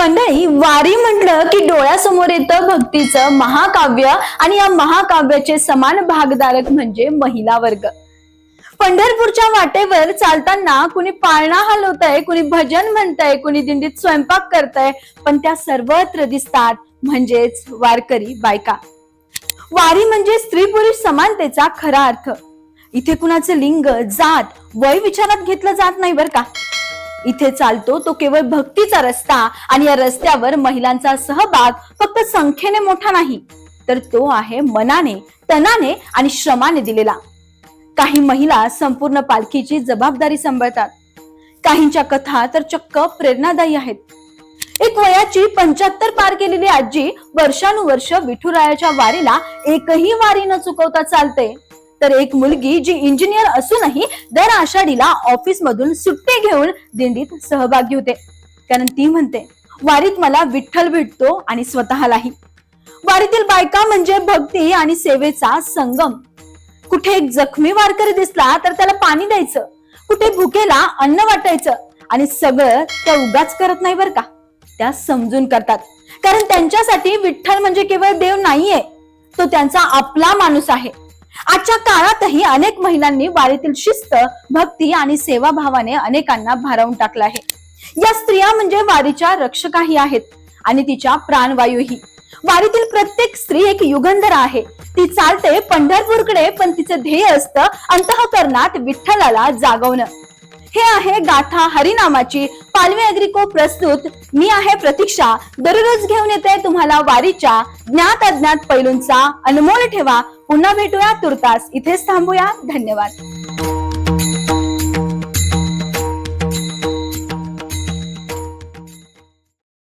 मंडळी वारी म्हटलं की डोळ्यासमोर येतं भक्तीचं महाकाव्य आणि या महाकाव्याचे समान भागधारक म्हणजे महिला वर्ग. पंढरपूरच्या वाटेवर चालताना कुणी पाळणा हलवतय कुणी भजन म्हणतंय कुणी दिंडीत स्वयंपाक करतय पण त्या सर्वत्र दिसतात म्हणजेच वारकरी बायका. वारी म्हणजे स्त्री पुरुष समानतेचा खरा अर्थ. इथे कुणाचं लिंग जात वय विचारात घेतलं जात नाही बर का. इथे चालतो तो केवळ भक्तीचा रस्ता आणि या रस्त्यावर महिलांचा सहभाग फक्त संख्येने मोठा नाही तर तो आहे मनाने तनाने आणि श्रमाने दिलेला. काही महिला संपूर्ण पालखीची जबाबदारी सांभाळतात. काहींच्या कथा तर चक्क प्रेरणादायी आहेत. एक वयाची पंच्याहत्तर पार केलेली आजी वर्षानुवर्ष विठुरायाच्या वारीला एकही वारी न चुकवता चालते. तर एक मुलगी जी इंजिनियर असूनही दर आषाढीला ऑफिस मधून सुट्टी घेऊन दिंडीत सहभागी होते. कारण ती म्हणते वारीत मला विठ्ठल भेटतो आणि स्वतःलाही. वारीतील बायका म्हणजे भक्ती आणि सेवेचा संगम. कुठे एक जखमी वारकरी दिसला तर त्याला पाणी द्यायचं. कुठे भुकेला अन्न वाटायचं. आणि सगळं त्या उगाच करत नाही बरं का. त्या समजून करतात. कारण त्यांच्यासाठी विठ्ठल म्हणजे केवळ देव नाहीये. तो त्यांचा आपला माणूस आहे. आजच्या काळातही अनेक महिलांनी वारीतील शिस्त भक्ती आणि सेवाभावाने अनेकांना भारावून टाकलं आहे. या स्त्रिया म्हणजे वारीच्या रक्षकाही आहेत आणि तिच्या प्राणवायूही. वारीतील प्रत्येक स्त्री एक युगंधर आहे. ती चालते पंढरपूरकडे पण तिचं ध्येय असतं अंतःकरणात विठ्ठलाला जागवणं. हे आहे गाथा हरिनामाची. पालवी अग्रिको प्रस्तुत. मी आहे प्रतीक्षा. दररोज घेऊन येते तुम्हाला वारीच्या ज्ञात अज्ञात पैलूंचा अनमोल ठेवा. पुन्हा भेटूया तुर्तास. इथेच थांबूया. धन्यवाद.